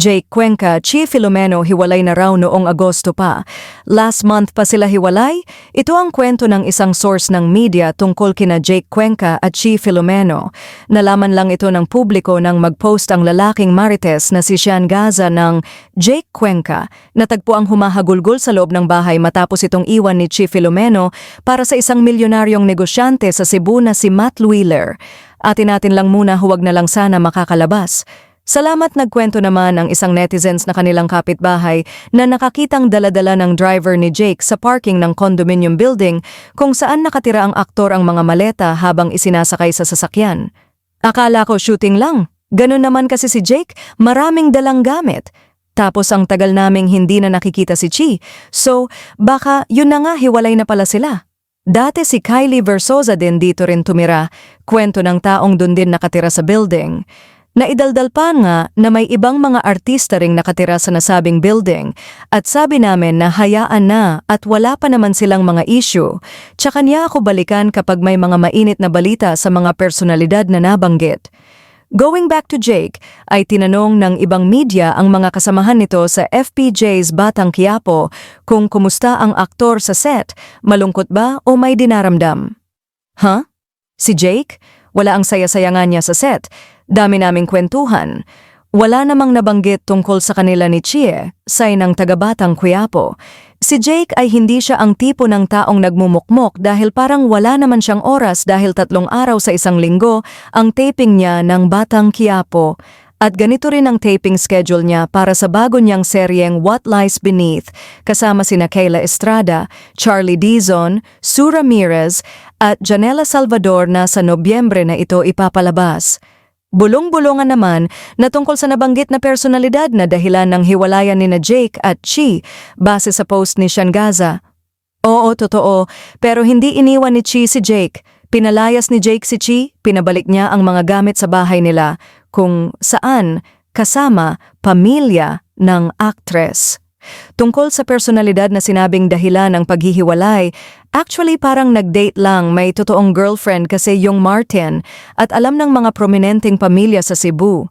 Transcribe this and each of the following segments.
Jake Cuenca, Chi Filomeno hiwalay na raw noong Agosto pa. Last month pa sila hiwalay? Ito ang kwento ng isang source ng media tungkol kina Jake Cuenca at Chi Filomeno. Nalaman lang ito ng publiko nang mag-post ang lalaking marites na si Sean Gaza ng Jake Cuenca. Natagpo ang humahagulgol sa loob ng bahay matapos itong iwan ni Chi Filomeno para sa isang milyonaryong negosyante sa Cebu na si Matt Wheeler. Atin natin lang muna huwag na lang sana makakalabas. Salamat nagkwento naman ang isang netizens na kanilang kapitbahay na nakakitang daladala ng driver ni Jake sa parking ng condominium building kung saan nakatira ang aktor ang mga maleta habang isinasakay sa sasakyan. Akala ko shooting lang. Ganun naman kasi si Jake, maraming dalang gamit. Tapos ang tagal naming hindi na nakikita si Chi, so baka yun na nga hiwalay na pala sila. Dati si Kylie Versosa din dito rin tumira, kwento ng taong dun din nakatira sa building. Naidaldal pa nga na may ibang mga artista ring nakatira sa nasabing building at sabi namin na hayaan na at wala pa naman silang mga issue. Tsaka niya ako balikan kapag may mga mainit na balita sa mga personalidad na nabanggit. Going back to Jake, ay tinanong ng ibang media ang mga kasamahan nito sa FPJ's Batang Quiapo kung kumusta ang aktor sa set, malungkot ba o may dinaramdam. Huh? Si Jake? Wala ang saya-saya nga niya sa set. Dami naming kwentuhan. Wala namang nabanggit tungkol sa kanila ni Chie, say ng taga-batang Quiapo. Si Jake ay hindi siya ang tipo ng taong nagmumukmok dahil parang wala naman siyang oras dahil tatlong araw sa isang linggo ang taping niya ng Batang Quiapo. At ganito rin ang taping schedule niya para sa bago niyang seryeng What Lies Beneath kasama sina Kayla Estrada, Charlie Dizon, Sue Ramirez at Janela Salvador na sa Nobyembre na ito ipapalabas. Bulong-bulungan naman na tungkol sa nabanggit na personalidad na dahilan ng hiwalayan ni na Jake at Chi base sa post ni Shangaza. Oo, totoo, pero hindi iniwan ni Chi si Jake. Pinalayas ni Jake si Chi, pinabalik niya ang mga gamit sa bahay nila kung saan kasama pamilya ng actress. Tungkol sa personalidad na sinabing dahilan ng paghihiwalay, actually parang nag-date lang may totoong girlfriend kasi yung Martin at alam ng mga prominenteng pamilya sa Cebu.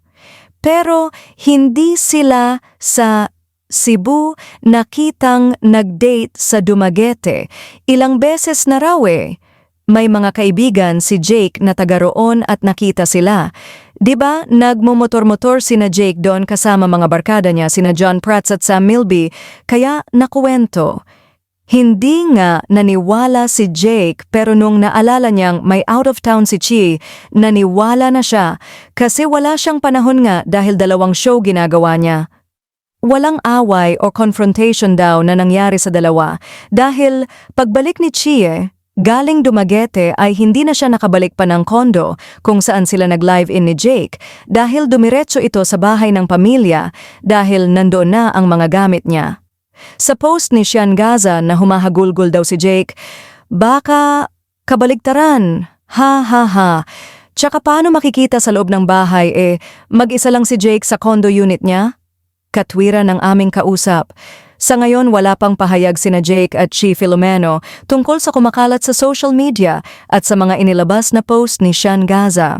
Pero hindi sila sa Cebu nakitang nag-date sa Dumaguete. Ilang beses na raw eh. May mga kaibigan si Jake na taga roon at nakita sila. 'Di ba? Nagmumotor-motor sina Jake doon kasama mga barkada niya sina John Prats at Sam Milby, kaya nakuwento. Hindi nga naniwala si Jake pero nung naalala niyang may out of town si Chi, naniwala na siya kasi wala siyang panahon nga dahil dalawang show ginagawa niya. Walang away o confrontation daw na nangyari sa dalawa dahil pagbalik ni Chie, galing Dumaguete ay hindi na siya nakabalik pa ng kondo kung saan sila nag-live-in ni Jake dahil dumiretso ito sa bahay ng pamilya dahil nandoon na ang mga gamit niya. Sa post ni Sean Gaza na humahagulgol daw si Jake, baka kabaligtaran, ha ha ha. Tsaka paano makikita sa loob ng bahay eh mag-isa lang si Jake sa condo unit niya? Katwira ng aming kausap. Sa ngayon wala pang pahayag sina Jake at Chi Filomeno tungkol sa kumakalat sa social media at sa mga inilabas na post ni Sean Gaza.